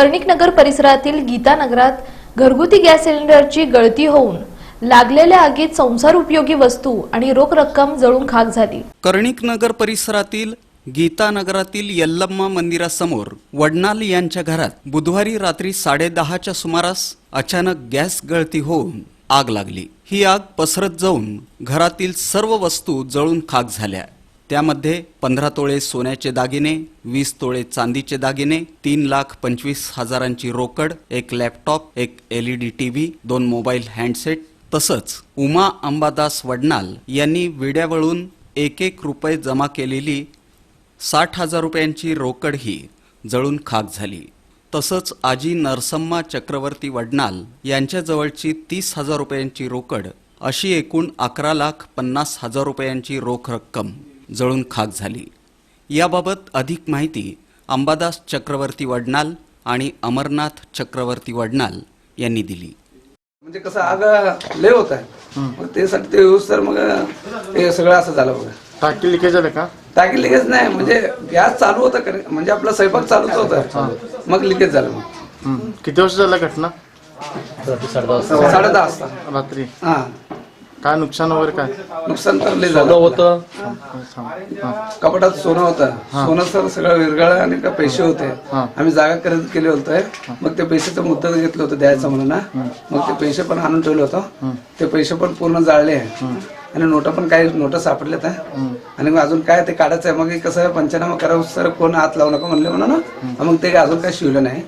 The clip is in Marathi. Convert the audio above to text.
कर्णिकनगर परिसरातील गीतानगरात घरगुती गॅस सिलेंडरची गळती होऊन लागलेल्या आगीत संसार उपयोगी वस्तू आणि रोख रक्कम जळून खाक झाली. कर्णिकनगर परिसरातील गीतानगरातील यल्लम्मा मंदिरासमोर वडनाल यांच्या घरात बुधवारी रात्री साडेदहाच्या सुमारास अचानक गॅस गळती होऊन आग लागली. ही आग पसरत जाऊन घरातील सर्व वस्तू जळून खाक झाल्या. त्यामध्ये पंधरा तोळे सोन्याचे दागिने वीस तोळे चांदीचे दागिने तीन लाख पंचवीस हजारांची रोकड एक लॅपटॉप एक एलईडी टीव्ही दोन मोबाईल हँडसेट तसंच उमा अंबादास वडनाल यांनी विड्यावळून एक एक रुपये जमा केलेली साठ हजार रुपयांची रोकडही जळून खाक झाली. तसंच आजी नरसम्मा चक्रवर्ती वडनाल यांच्याजवळची तीस हजार रुपयांची रोकड अशी एकूण अकरा लाख पन्नास हजार रुपयांची रोख रक्कम जळून खाक झाली. याबाबत अधिक माहिती अंबादास चक्रवर्ती वडनाल आणि अमरनाथ चक्रवर्ती वडनाल यांनी दिली. म्हणजे कसं आग लय होत आहे. मग ते साठी ते तर मग ते सगळं असं झालं बघा. टाकी लिकेज झालं का? टाकी लिकेज नाही म्हणजे गॅस चालू होता का? रे? म्हणजे आपला स्वयंपाक चालूच होता. मग लिकेज झालं मग. किती वर्ष झालं घटना? साडे दहा वाजता. रात्री. हा. काय नुकसान वगैरे काय? नुकसान तर लय झालं होतं. कपाटात सोनं होतं. सोनं सर सगळं विरगळ आणि का पैसे होते. आम्ही जागा खरेदी केले होते. मग ते पैशाचं मुद्दा घेतलं होतं द्यायचं म्हणून ना मग ते पैसे पण आणून ठेवले होतं. ते पैसे पण पूर्ण जाळले. आणि नोटा पण काही नोटा सापडल्यात आहे. आणि मग अजून काय ते काढायचं आहे? मग हे कसं पंचनामा करावं? सर कोण हात लावू नका म्हणले म्हणून ना मग ते अजून काही शिवलं नाही.